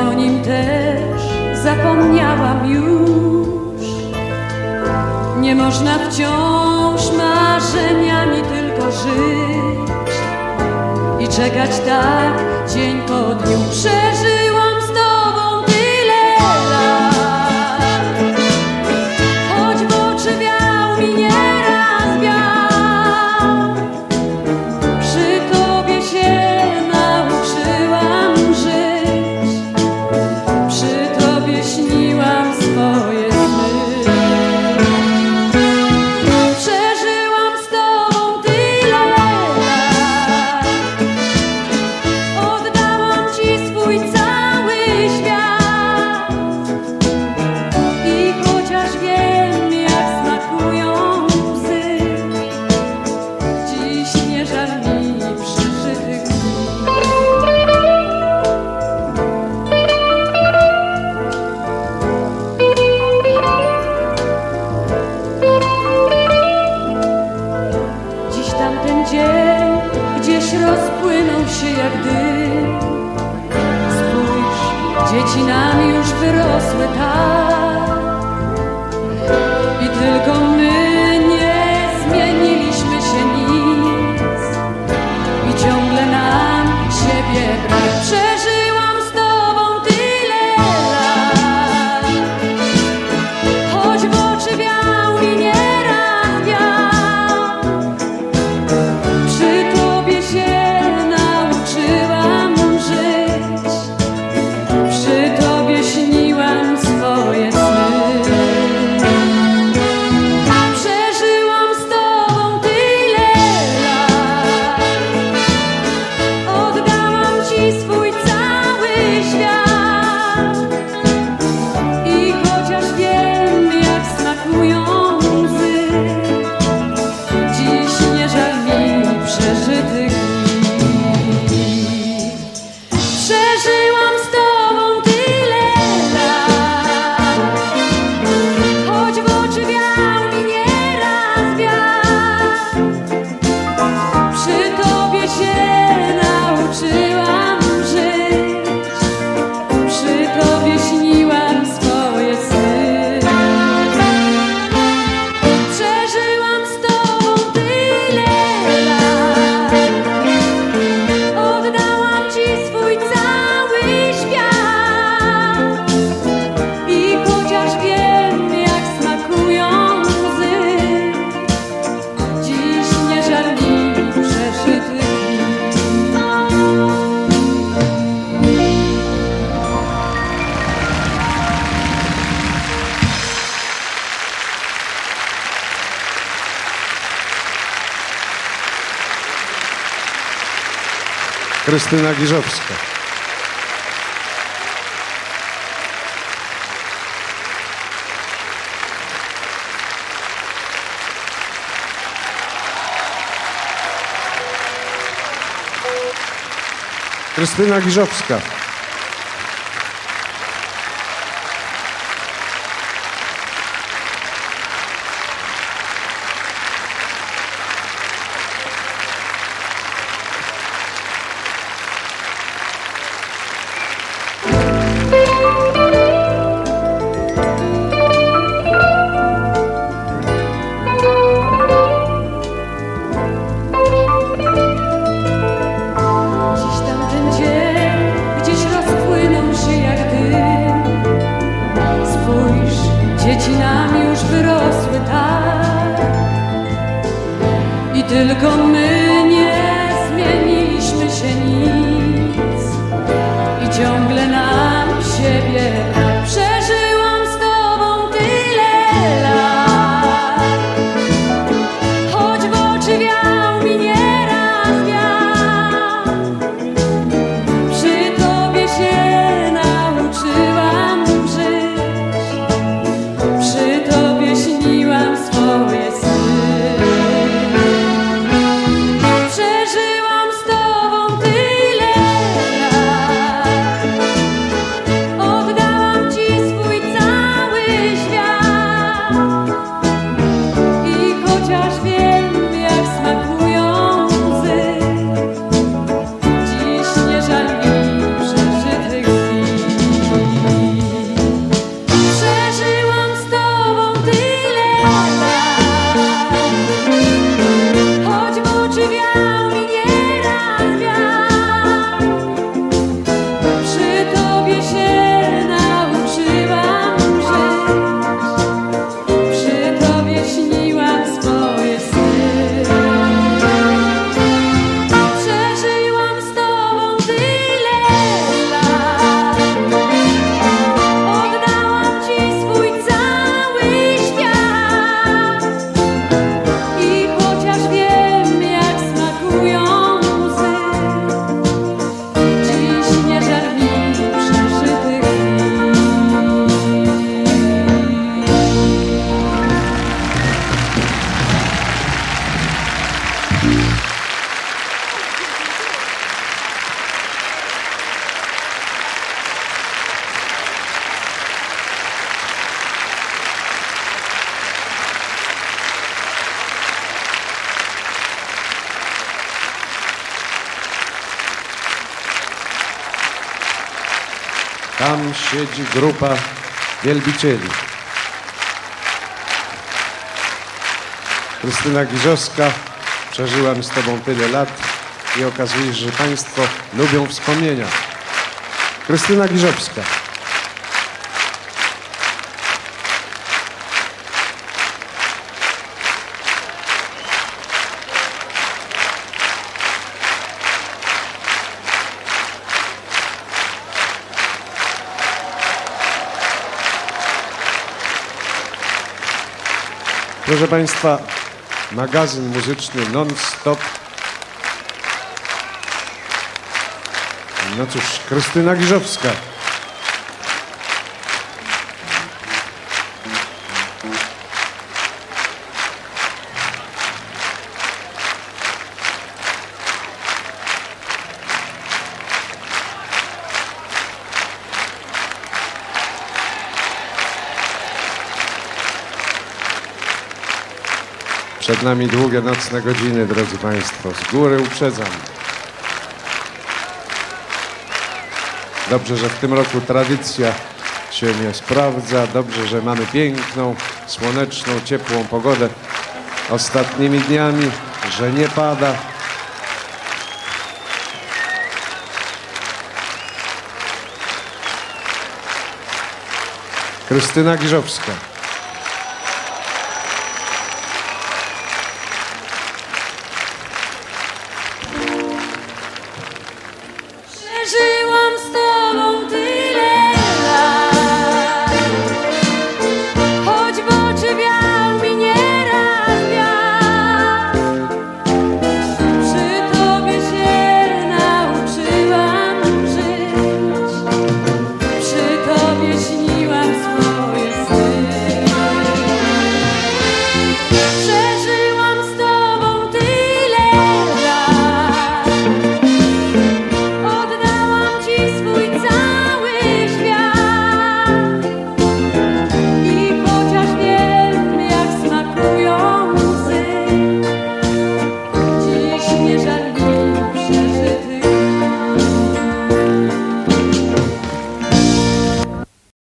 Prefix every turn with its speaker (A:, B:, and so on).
A: o nim też zapomniałam już. Nie można wciąż marzeniami tylko żyć i czekać tak dzień po dniu przez dzień gdzieś rozpłynął się jak dym. Spójrz, dzieci nam już wyrosły tak i tylko
B: Krystyna Giżowska. Krystyna Giżowska. Tam siedzi grupa wielbicieli. Krystyna Giżowska, przeżyłam z Tobą tyle lat i okazuje się, że Państwo lubią wspomnienia. Krystyna Giżowska. Proszę Państwa, magazyn muzyczny non-stop. No cóż, Krystyna Giżowska. Przed nami długie nocne godziny, drodzy Państwo. Z góry uprzedzam. Dobrze, że w tym roku tradycja się nie sprawdza. Dobrze, że mamy piękną, słoneczną, ciepłą pogodę ostatnimi dniami, że nie pada. Krystyna Giżowska.